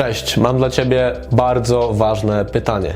Cześć, mam dla Ciebie bardzo ważne pytanie.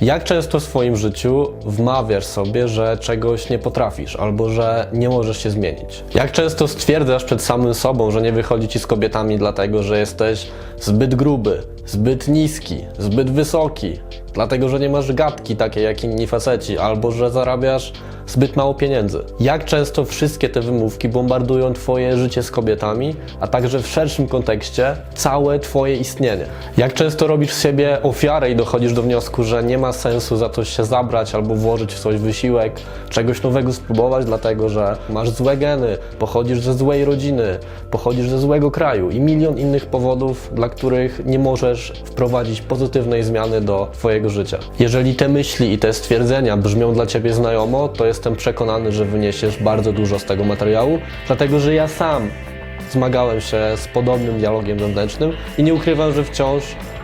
Jak często w swoim życiu wmawiasz sobie, że czegoś nie potrafisz albo że nie możesz się zmienić? Jak często stwierdzasz przed samym sobą, że nie wychodzi ci z kobietami dlatego, że jesteś zbyt gruby, zbyt niski, zbyt wysoki, dlatego że nie masz gadki takiej jak inni faceci, albo że zarabiasz zbyt mało pieniędzy? Jak często wszystkie te wymówki bombardują Twoje życie z kobietami, a także w szerszym kontekście całe Twoje istnienie? Jak często robisz z siebie ofiarę i dochodzisz do wniosku, że nie ma sensu za coś się zabrać albo włożyć w coś wysiłek, czegoś nowego spróbować, dlatego że masz złe geny, pochodzisz ze złej rodziny, pochodzisz ze złego kraju i milion innych powodów, dla których nie możesz wprowadzić pozytywnej zmiany do Twojego życia. Jeżeli te myśli i te stwierdzenia brzmią dla Ciebie znajomo, to jestem przekonany, że wyniesiesz bardzo dużo z tego materiału, dlatego że ja sam zmagałem się z podobnym dialogiem wewnętrznym i nie ukrywam, że wciąż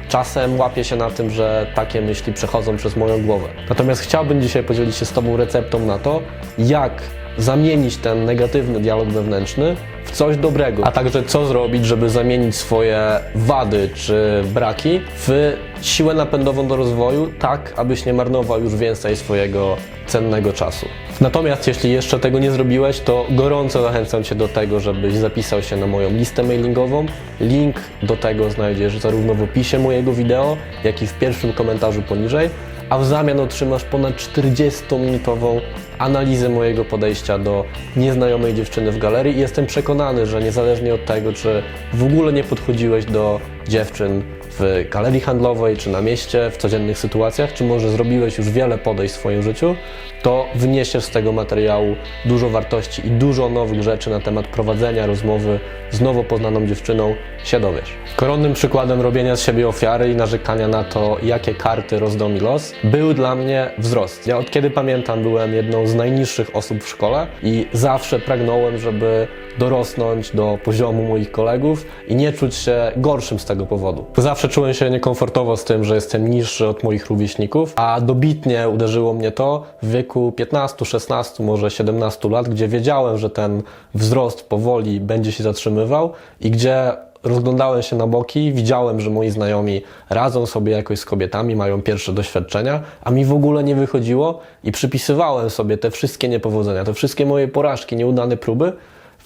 czasem łapię się na tym, że takie myśli przechodzą przez moją głowę. Natomiast chciałbym dzisiaj podzielić się z Tobą receptą na to, jak zamienić ten negatywny dialog wewnętrzny w coś dobrego, a także co zrobić, żeby zamienić swoje wady czy braki w siłę napędową do rozwoju, tak abyś nie marnował już więcej swojego cennego czasu. Natomiast jeśli jeszcze tego nie zrobiłeś, to gorąco zachęcam Cię do tego, żebyś zapisał się na moją listę mailingową. Link do tego znajdziesz zarówno w opisie mojego wideo, jak i w pierwszym komentarzu poniżej, a w zamian otrzymasz ponad 40-minutową analizę mojego podejścia do nieznajomej dziewczyny w galerii. I jestem przekonany, że niezależnie od tego, czy w ogóle nie podchodziłeś do dziewczyn w galerii handlowej, czy na mieście, w codziennych sytuacjach, czy może zrobiłeś już wiele podejść w swoim życiu, to wyniesiesz z tego materiału dużo wartości i dużo nowych rzeczy na temat prowadzenia rozmowy z nowo poznaną dziewczyną się dowiesz. Koronnym przykładem robienia z siebie ofiary i narzekania na to, jakie karty rozdał mi los, był dla mnie wzrost. Ja od kiedy pamiętam byłem jedną z najniższych osób w szkole i zawsze pragnąłem, żeby dorosnąć do poziomu moich kolegów i nie czuć się gorszym z tego powodu. Zawsze czułem się niekomfortowo z tym, że jestem niższy od moich rówieśników, a dobitnie uderzyło mnie to w wieku 15, 16, może 17 lat, gdzie wiedziałem, że ten wzrost powoli będzie się zatrzymywał i gdzie rozglądałem się na boki, widziałem, że moi znajomi radzą sobie jakoś z kobietami, mają pierwsze doświadczenia, a mi w ogóle nie wychodziło i przypisywałem sobie te wszystkie niepowodzenia, te wszystkie moje porażki, nieudane próby,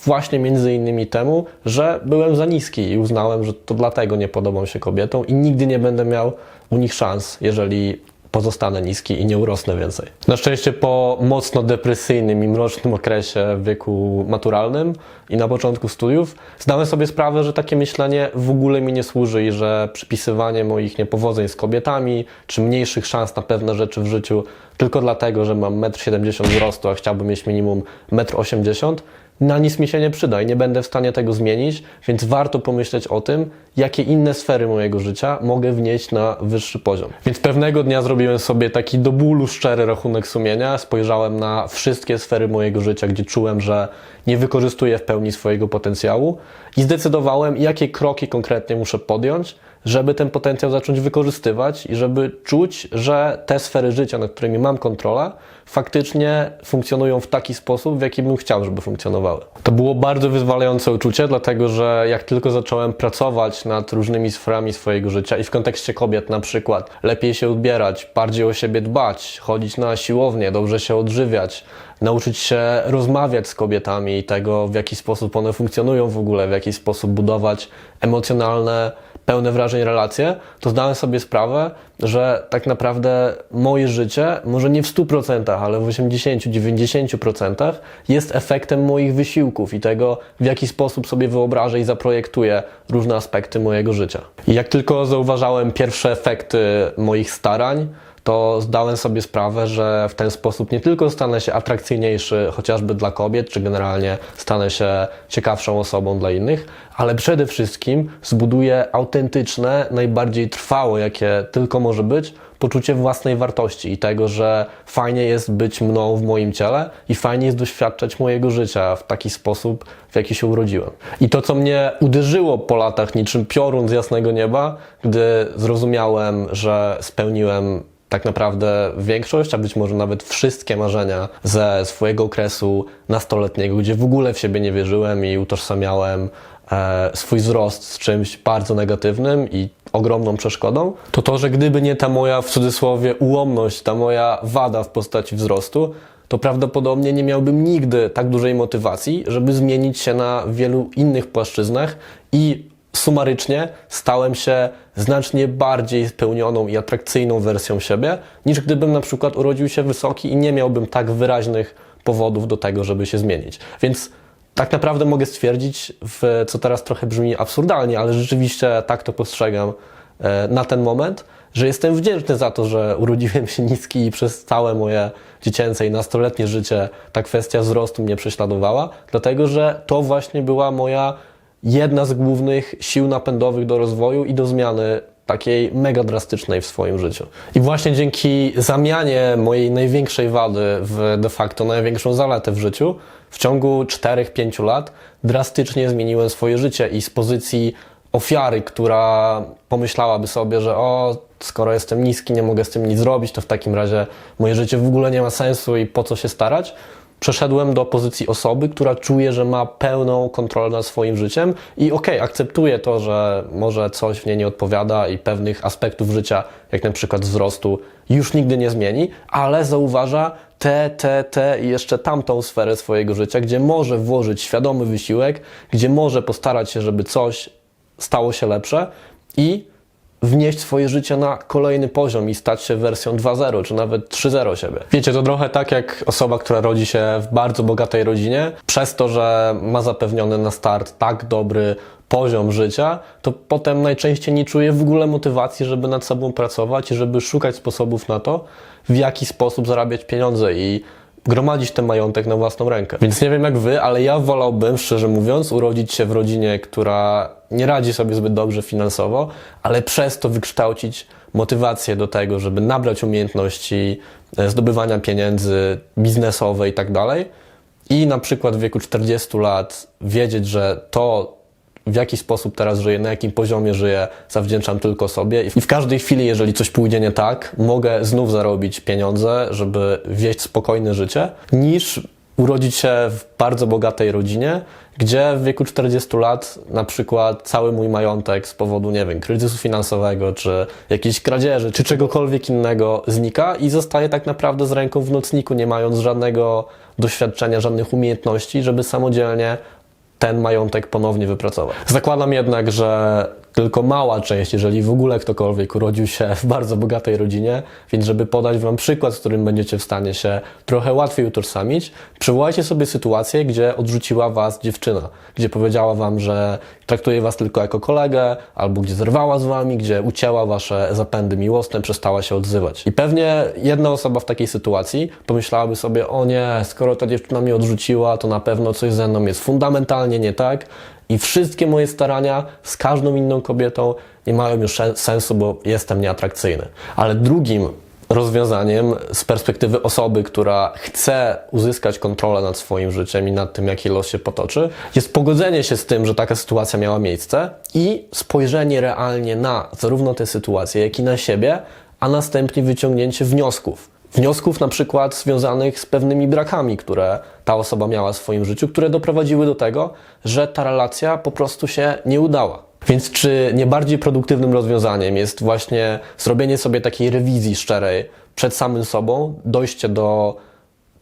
właśnie między innymi temu, że byłem za niski i uznałem, że to dlatego nie podobam się kobietom i nigdy nie będę miał u nich szans, jeżeli pozostanę niski i nie urosnę więcej. Na szczęście po mocno depresyjnym i mrocznym okresie w wieku maturalnym i na początku studiów zdałem sobie sprawę, że takie myślenie w ogóle mi nie służy i że przypisywanie moich niepowodzeń z kobietami czy mniejszych szans na pewne rzeczy w życiu tylko dlatego, że mam 1,70 m wzrostu, a chciałbym mieć minimum 1,80 m, na nic mi się nie przyda i nie będę w stanie tego zmienić, więc warto pomyśleć o tym, jakie inne sfery mojego życia mogę wnieść na wyższy poziom. Więc pewnego dnia zrobiłem sobie taki do bólu szczery rachunek sumienia, spojrzałem na wszystkie sfery mojego życia, gdzie czułem, że nie wykorzystuję w pełni swojego potencjału i zdecydowałem, jakie kroki konkretnie muszę podjąć, żeby ten potencjał zacząć wykorzystywać i żeby czuć, że te sfery życia, nad którymi mam kontrolę, faktycznie funkcjonują w taki sposób, w jaki bym chciał, żeby funkcjonowały. To było bardzo wyzwalające uczucie, dlatego że jak tylko zacząłem pracować nad różnymi sferami swojego życia i w kontekście kobiet na przykład, lepiej się ubierać, bardziej o siebie dbać, chodzić na siłownię, dobrze się odżywiać, nauczyć się rozmawiać z kobietami i tego, w jaki sposób one funkcjonują w ogóle, w jaki sposób budować emocjonalne, pełne wrażeń relacje, to zdałem sobie sprawę, że tak naprawdę moje życie, może nie w 100%, ale w 80-90% jest efektem moich wysiłków i tego, w jaki sposób sobie wyobrażę i zaprojektuję różne aspekty mojego życia. I jak tylko zauważałem pierwsze efekty moich starań, to zdałem sobie sprawę, że w ten sposób nie tylko stanę się atrakcyjniejszy chociażby dla kobiet, czy generalnie stanę się ciekawszą osobą dla innych, ale przede wszystkim zbuduję autentyczne, najbardziej trwałe, jakie tylko może być, poczucie własnej wartości i tego, że fajnie jest być mną w moim ciele i fajnie jest doświadczać mojego życia w taki sposób, w jaki się urodziłem. I to, co mnie uderzyło po latach niczym piorun z jasnego nieba, gdy zrozumiałem, że spełniłem tak naprawdę większość, a być może nawet wszystkie marzenia ze swojego okresu nastoletniego, gdzie w ogóle w siebie nie wierzyłem i utożsamiałem e, swój wzrost z czymś bardzo negatywnym i ogromną przeszkodą, to to, że gdyby nie ta moja w cudzysłowie ułomność, ta moja wada w postaci wzrostu, to prawdopodobnie nie miałbym nigdy tak dużej motywacji, żeby zmienić się na wielu innych płaszczyznach i sumarycznie stałem się znacznie bardziej spełnioną i atrakcyjną wersją siebie, niż gdybym na przykład urodził się wysoki i nie miałbym tak wyraźnych powodów do tego, żeby się zmienić. Więc tak naprawdę mogę stwierdzić, w, co teraz trochę brzmi absurdalnie, ale rzeczywiście tak to postrzegam e, na ten moment, że jestem wdzięczny za to, że urodziłem się niski i przez całe moje dziecięce i nastoletnie życie ta kwestia wzrostu mnie prześladowała, dlatego że to właśnie była moja jedna z głównych sił napędowych do rozwoju i do zmiany takiej mega drastycznej w swoim życiu. I właśnie dzięki zamianie mojej największej wady w de facto największą zaletę w życiu, w ciągu 4-5 lat drastycznie zmieniłem swoje życie i z pozycji ofiary, która pomyślałaby sobie, że o, skoro jestem niski, nie mogę z tym nic zrobić, to w takim razie moje życie w ogóle nie ma sensu i po co się starać, przeszedłem do pozycji osoby, która czuje, że ma pełną kontrolę nad swoim życiem i okej, okay, akceptuje to, że może coś w niej nie odpowiada i pewnych aspektów życia, jak na przykład wzrostu, już nigdy nie zmieni, ale zauważa te, te, te i jeszcze tamtą sferę swojego życia, gdzie może włożyć świadomy wysiłek, gdzie może postarać się, żeby coś stało się lepsze i wnieść swoje życie na kolejny poziom i stać się wersją 2.0 czy nawet 3.0 siebie. Wiecie, to trochę tak jak osoba, która rodzi się w bardzo bogatej rodzinie, przez to, że ma zapewniony na start tak dobry poziom życia, to potem najczęściej nie czuje w ogóle motywacji, żeby nad sobą pracować i żeby szukać sposobów na to, w jaki sposób zarabiać pieniądze i gromadzić ten majątek na własną rękę. Więc nie wiem jak wy, ale ja wolałbym, szczerze mówiąc, urodzić się w rodzinie, która nie radzi sobie zbyt dobrze finansowo, ale przez to wykształcić motywację do tego, żeby nabrać umiejętności e, zdobywania pieniędzy biznesowe i tak dalej. I na przykład w wieku 40 lat wiedzieć, że to, w jaki sposób teraz żyję, na jakim poziomie żyję, zawdzięczam tylko sobie. I w każdej chwili, jeżeli coś pójdzie nie tak, mogę znów zarobić pieniądze, żeby wieść spokojne życie, niż urodzić się w bardzo bogatej rodzinie, gdzie w wieku 40 lat na przykład cały mój majątek z powodu, nie wiem, kryzysu finansowego, czy jakiejś kradzieży, czy czegokolwiek innego znika i zostaje tak naprawdę z ręką w nocniku, nie mając żadnego doświadczenia, żadnych umiejętności, żeby samodzielnie ten majątek ponownie wypracować. Zakładam jednak, że tylko mała część, jeżeli w ogóle ktokolwiek urodził się w bardzo bogatej rodzinie, więc żeby podać Wam przykład, z którym będziecie w stanie się trochę łatwiej utożsamić, przywołajcie sobie sytuację, gdzie odrzuciła Was dziewczyna, gdzie powiedziała Wam, że traktuje Was tylko jako kolegę, albo gdzie zerwała z Wami, gdzie ucięła Wasze zapędy miłosne, przestała się odzywać. I pewnie jedna osoba w takiej sytuacji pomyślałaby sobie, o nie, skoro ta dziewczyna mnie odrzuciła, to na pewno coś ze mną jest fundamentalnie nie tak i wszystkie moje starania z każdą inną kobietą nie mają już sensu, bo jestem nieatrakcyjny. Ale drugim rozwiązaniem z perspektywy osoby, która chce uzyskać kontrolę nad swoim życiem i nad tym, jaki los się potoczy, jest pogodzenie się z tym, że taka sytuacja miała miejsce i spojrzenie realnie na zarówno tę sytuację, jak i na siebie, a następnie wyciągnięcie wniosków wniosków na przykład związanych z pewnymi brakami, które ta osoba miała w swoim życiu, które doprowadziły do tego, że ta relacja po prostu się nie udała. Więc czy nie bardziej produktywnym rozwiązaniem jest właśnie zrobienie sobie takiej rewizji szczerej przed samym sobą, dojście do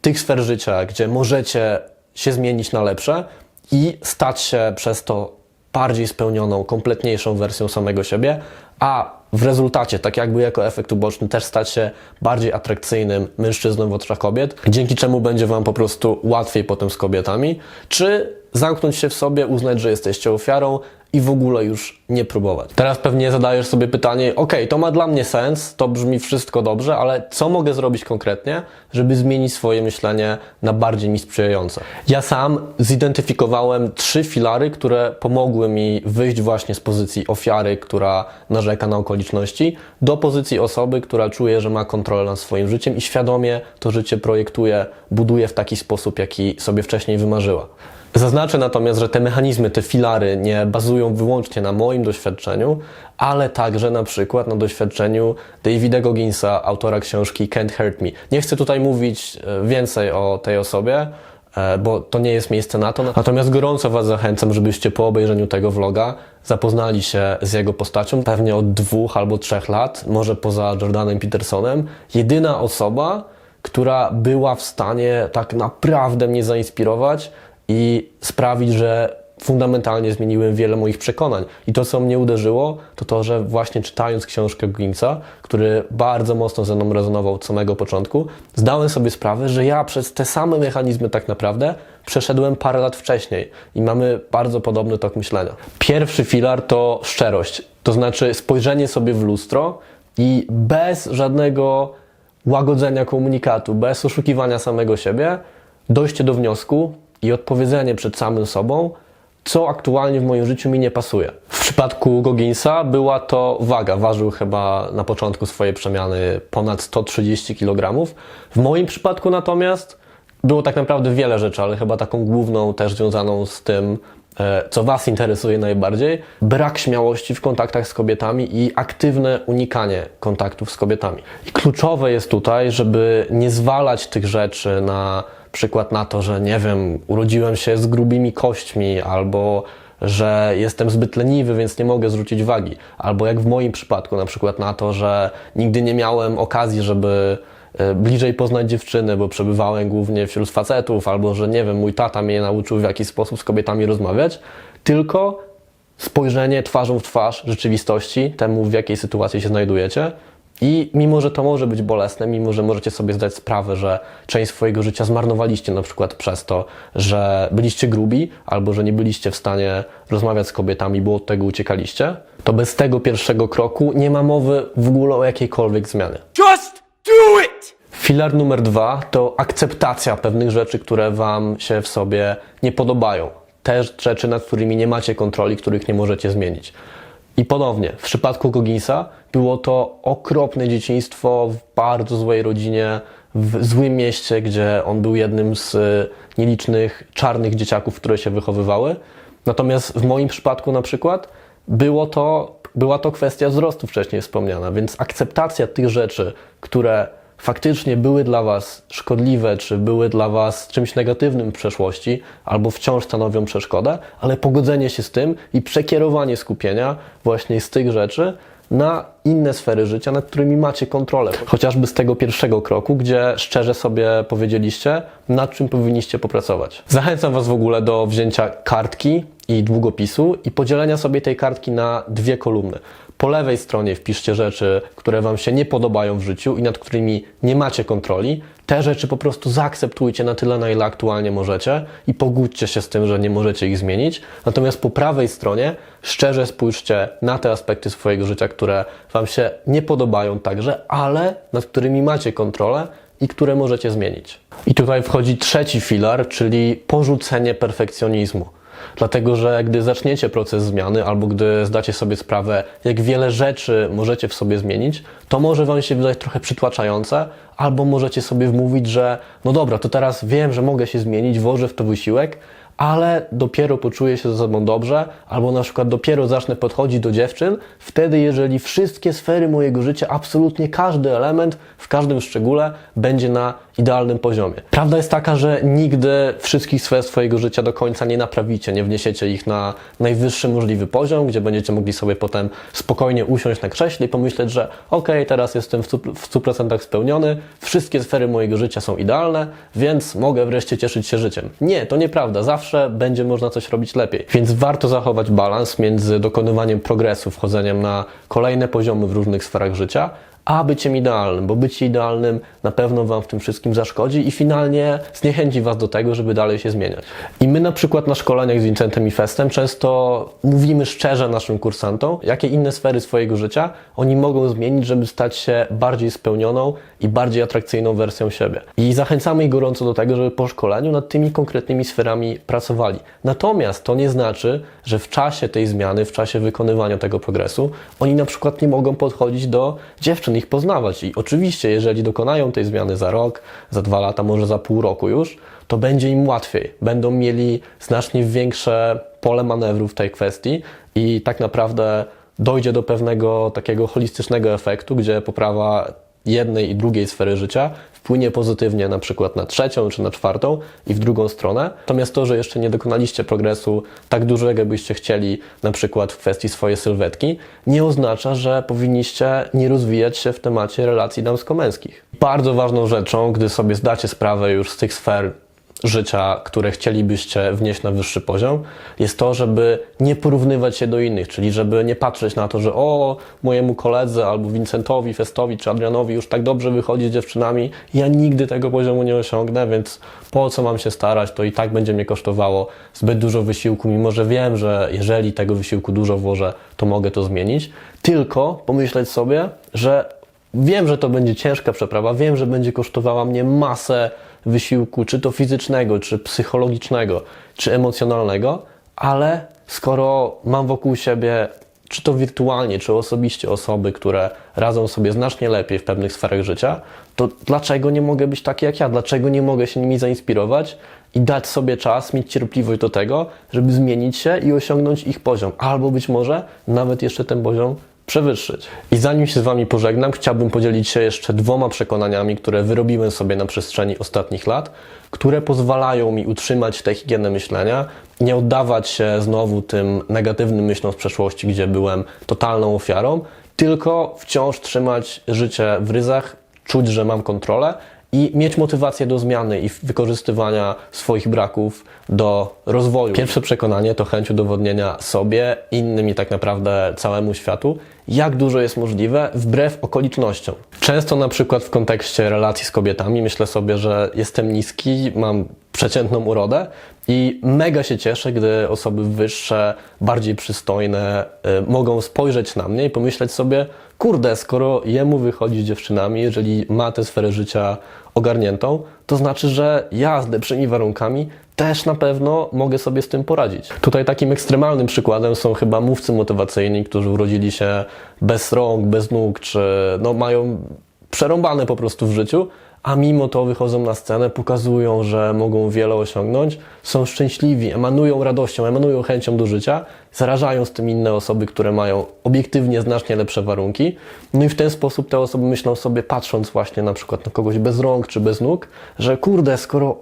tych sfer życia, gdzie możecie się zmienić na lepsze i stać się przez to bardziej spełnioną, kompletniejszą wersją samego siebie, a w rezultacie, tak jakby jako efekt uboczny, też stać się bardziej atrakcyjnym mężczyzną w oczach kobiet, dzięki czemu będzie Wam po prostu łatwiej potem z kobietami, czy zamknąć się w sobie, uznać, że jesteście ofiarą i w ogóle już nie próbować. Teraz pewnie zadajesz sobie pytanie, ok, to ma dla mnie sens, to brzmi wszystko dobrze, ale co mogę zrobić konkretnie, żeby zmienić swoje myślenie na bardziej mi sprzyjające? Ja sam zidentyfikowałem trzy filary, które pomogły mi wyjść właśnie z pozycji ofiary, która narzeka na okoliczności, do pozycji osoby, która czuje, że ma kontrolę nad swoim życiem i świadomie to życie projektuje, buduje w taki sposób, jaki sobie wcześniej wymarzyła. Zaznaczę natomiast, że te mechanizmy, te filary nie bazują wyłącznie na moim doświadczeniu, ale także na przykład na doświadczeniu Davida Gogginsa, autora książki Can't Hurt Me. Nie chcę tutaj mówić e, więcej o tej osobie, e, bo to nie jest miejsce na to. Natomiast gorąco Was zachęcam, żebyście po obejrzeniu tego vloga zapoznali się z jego postacią. Pewnie od dwóch albo trzech lat, może poza Jordanem Petersonem, jedyna osoba, która była w stanie tak naprawdę mnie zainspirować i sprawić, że fundamentalnie zmieniłem wiele moich przekonań. I to, co mnie uderzyło, to to, że właśnie czytając książkę Gogginsa, który bardzo mocno ze mną rezonował od samego początku, zdałem sobie sprawę, że ja przez te same mechanizmy tak naprawdę przeszedłem parę lat wcześniej i mamy bardzo podobny tok myślenia. Pierwszy filar to szczerość, to znaczy spojrzenie sobie w lustro i bez żadnego łagodzenia komunikatu, bez oszukiwania samego siebie, dojście do wniosku i odpowiedzenie przed samym sobą, co aktualnie w moim życiu mi nie pasuje. W przypadku Gogginsa była to waga. Ważył chyba na początku swojej przemiany ponad 130 kg. W moim przypadku natomiast było tak naprawdę wiele rzeczy, ale chyba taką główną też związaną z tym, e, co Was interesuje najbardziej, brak śmiałości w kontaktach z kobietami i aktywne unikanie kontaktów z kobietami. I kluczowe jest tutaj, żeby nie zwalać tych rzeczy na przykład na to, że nie wiem, urodziłem się z grubymi kośćmi albo że jestem zbyt leniwy, więc nie mogę zwrócić wagi. Albo jak w moim przypadku, na przykład na to, że nigdy nie miałem okazji, żeby e, bliżej poznać dziewczyny, bo przebywałem głównie wśród facetów, albo że nie wiem, mój tata mnie nauczył w jakiś sposób z kobietami rozmawiać, tylko spojrzenie twarzą w twarz rzeczywistości, temu w jakiej sytuacji się znajdujecie. I mimo, że to może być bolesne, mimo, że możecie sobie zdać sprawę, że część swojego życia zmarnowaliście na przykład przez to, że byliście grubi, albo że nie byliście w stanie rozmawiać z kobietami, bo od tego uciekaliście, to bez tego pierwszego kroku nie ma mowy w ogóle o jakiejkolwiek zmianie. Just do it! Filar numer dwa to akceptacja pewnych rzeczy, które Wam się w sobie nie podobają. Te rzeczy, nad którymi nie macie kontroli, których nie możecie zmienić. I ponownie, w przypadku Gogginsa było to okropne dzieciństwo w bardzo złej rodzinie, w złym mieście, gdzie on był jednym z y, nielicznych czarnych dzieciaków, które się wychowywały. Natomiast w moim przypadku na przykład było to, była to kwestia wzrostu wcześniej wspomniana, więc akceptacja tych rzeczy, które faktycznie były dla Was szkodliwe, czy były dla Was czymś negatywnym w przeszłości, albo wciąż stanowią przeszkodę, ale pogodzenie się z tym i przekierowanie skupienia właśnie z tych rzeczy na inne sfery życia, nad którymi macie kontrolę. Chociażby z tego pierwszego kroku, gdzie szczerze sobie powiedzieliście, nad czym powinniście popracować. Zachęcam Was w ogóle do wzięcia kartki i długopisu i podzielenia sobie tej kartki na dwie kolumny. Po lewej stronie wpiszcie rzeczy, które Wam się nie podobają w życiu i nad którymi nie macie kontroli. Te rzeczy po prostu zaakceptujcie na tyle, na ile aktualnie możecie i pogódźcie się z tym, że nie możecie ich zmienić. Natomiast po prawej stronie szczerze spójrzcie na te aspekty swojego życia, które Wam się nie podobają także, ale nad którymi macie kontrolę i które możecie zmienić. I tutaj wchodzi trzeci filar, czyli porzucenie perfekcjonizmu. Dlatego, że gdy zaczniecie proces zmiany, albo gdy zdacie sobie sprawę, jak wiele rzeczy możecie w sobie zmienić, to może Wam się wydać trochę przytłaczające, albo możecie sobie wmówić, że no dobra, to teraz wiem, że mogę się zmienić, włożę w to wysiłek, ale dopiero poczuję się ze sobą dobrze, albo na przykład dopiero zacznę podchodzić do dziewczyn, wtedy jeżeli wszystkie sfery mojego życia, absolutnie każdy element, w każdym szczególe będzie na idealnym poziomie. Prawda jest taka, że nigdy wszystkich sfer swojego życia do końca nie naprawicie, nie wniesiecie ich na najwyższy możliwy poziom, gdzie będziecie mogli sobie potem spokojnie usiąść na krześle i pomyśleć, że ok, teraz jestem w stu- w 100% spełniony, wszystkie sfery mojego życia są idealne, więc mogę wreszcie cieszyć się życiem. Nie, to nieprawda, zawsze będzie można coś robić lepiej. Więc warto zachować balans między dokonywaniem progresu, wchodzeniem na kolejne poziomy w różnych sferach życia, a byciem idealnym, bo bycie idealnym na pewno Wam w tym wszystkim zaszkodzi i finalnie zniechęci Was do tego, żeby dalej się zmieniać. I my na przykład na szkoleniach z Vincentem i Festem często mówimy szczerze naszym kursantom, jakie inne sfery swojego życia oni mogą zmienić, żeby stać się bardziej spełnioną i bardziej atrakcyjną wersją siebie. I zachęcamy ich gorąco do tego, żeby po szkoleniu nad tymi konkretnymi sferami pracowali. Natomiast to nie znaczy, że w czasie tej zmiany, w czasie wykonywania tego progresu, oni na przykład nie mogą podchodzić do dziewczyn, ich poznawać. I oczywiście, jeżeli dokonają tej zmiany za rok, za dwa lata, może za pół roku już, to będzie im łatwiej. Będą mieli znacznie większe pole manewru w tej kwestii i tak naprawdę dojdzie do pewnego takiego holistycznego efektu, gdzie poprawa jednej i drugiej sfery życia wpłynie pozytywnie na przykład na trzecią czy na czwartą i w drugą stronę. Natomiast to, że jeszcze nie dokonaliście progresu tak dużego, jakbyście chcieli, na przykład w kwestii swojej sylwetki, nie oznacza, że powinniście nie rozwijać się w temacie relacji damsko-męskich. Bardzo ważną rzeczą, gdy sobie zdacie sprawę już z tych sfer życia, które chcielibyście wnieść na wyższy poziom, jest to, żeby nie porównywać się do innych, czyli żeby nie patrzeć na to, że o, mojemu koledze albo Vincentowi, Festowi czy Adrianowi już tak dobrze wychodzi z dziewczynami, ja nigdy tego poziomu nie osiągnę, więc po co mam się starać, to i tak będzie mnie kosztowało zbyt dużo wysiłku, mimo że wiem, że jeżeli tego wysiłku dużo włożę, to mogę to zmienić, tylko pomyśleć sobie, że wiem, że to będzie ciężka przeprawa, wiem, że będzie kosztowała mnie masę wysiłku, czy to fizycznego, czy psychologicznego, czy emocjonalnego, ale skoro mam wokół siebie, czy to wirtualnie, czy osobiście osoby, które radzą sobie znacznie lepiej w pewnych sferach życia, to dlaczego nie mogę być taki jak ja? Dlaczego nie mogę się nimi zainspirować i dać sobie czas, mieć cierpliwość do tego, żeby zmienić się i osiągnąć ich poziom, albo być może nawet jeszcze ten poziom przewyższyć. I zanim się z Wami pożegnam, chciałbym podzielić się jeszcze dwoma przekonaniami, które wyrobiłem sobie na przestrzeni ostatnich lat, które pozwalają mi utrzymać tę higienę myślenia, nie oddawać się znowu tym negatywnym myślom z przeszłości, gdzie byłem totalną ofiarą, tylko wciąż trzymać życie w ryzach, czuć, że mam kontrolę i mieć motywację do zmiany i wykorzystywania swoich braków do rozwoju. Pierwsze przekonanie to chęć udowodnienia sobie, innym i tak naprawdę całemu światu, jak dużo jest możliwe wbrew okolicznościom. Często na przykład w kontekście relacji z kobietami myślę sobie, że jestem niski, mam przeciętną urodę i mega się cieszę, gdy osoby wyższe, bardziej przystojne y, mogą spojrzeć na mnie i pomyśleć sobie, kurde, skoro jemu wychodzi z dziewczynami, jeżeli ma tę sferę życia ogarniętą, to znaczy, że ja z lepszymi warunkami też na pewno mogę sobie z tym poradzić. Tutaj takim ekstremalnym przykładem są chyba mówcy motywacyjni, którzy urodzili się bez rąk, bez nóg, czy no, mają przerąbane po prostu w życiu, a mimo to wychodzą na scenę, pokazują, że mogą wiele osiągnąć, są szczęśliwi, emanują radością, emanują chęcią do życia, zarażają z tym inne osoby, które mają obiektywnie znacznie lepsze warunki. No i w ten sposób te osoby myślą sobie, patrząc właśnie na przykład na kogoś bez rąk czy bez nóg, że kurde, skoro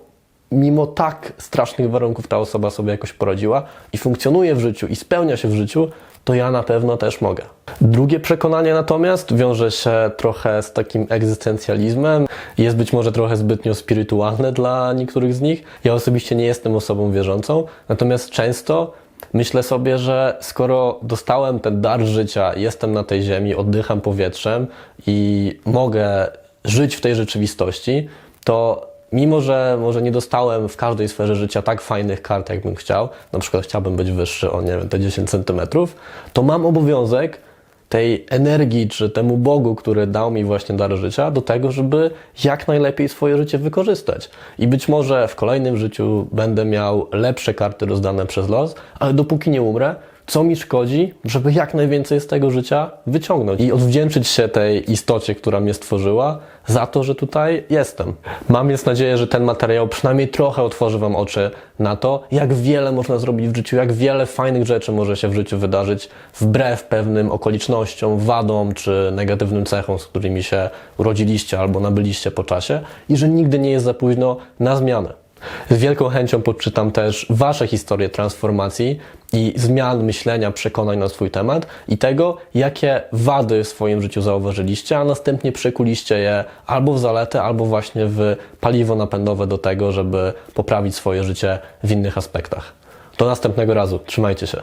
mimo tak strasznych warunków ta osoba sobie jakoś poradziła i funkcjonuje w życiu i spełnia się w życiu, to ja na pewno też mogę. Drugie przekonanie natomiast wiąże się trochę z takim egzystencjalizmem. Jest być może trochę zbytnio spirytualne dla niektórych z nich. Ja osobiście nie jestem osobą wierzącą, natomiast często myślę sobie, że skoro dostałem ten dar życia, jestem na tej ziemi, oddycham powietrzem i mogę żyć w tej rzeczywistości, to mimo że może nie dostałem w każdej sferze życia tak fajnych kart, jak bym chciał, na przykład chciałbym być wyższy o, nie wiem, te 10 centymetrów, to mam obowiązek tej energii, czy temu Bogu, który dał mi właśnie dar życia, do tego, żeby jak najlepiej swoje życie wykorzystać. I być może w kolejnym życiu będę miał lepsze karty rozdane przez los, ale dopóki nie umrę, co mi szkodzi, żeby jak najwięcej z tego życia wyciągnąć i odwdzięczyć się tej istocie, która mnie stworzyła, za to, że tutaj jestem. Mam więc nadzieję, że ten materiał przynajmniej trochę otworzy Wam oczy na to, jak wiele można zrobić w życiu, jak wiele fajnych rzeczy może się w życiu wydarzyć wbrew pewnym okolicznościom, wadom czy negatywnym cechom, z którymi się urodziliście albo nabyliście po czasie i że nigdy nie jest za późno na zmianę. Z wielką chęcią podczytam też Wasze historie transformacji i zmian myślenia, przekonań na swój temat i tego, jakie wady w swoim życiu zauważyliście, a następnie przekuliście je albo w zaletę, albo właśnie w paliwo napędowe do tego, żeby poprawić swoje życie w innych aspektach. Do następnego razu. Trzymajcie się.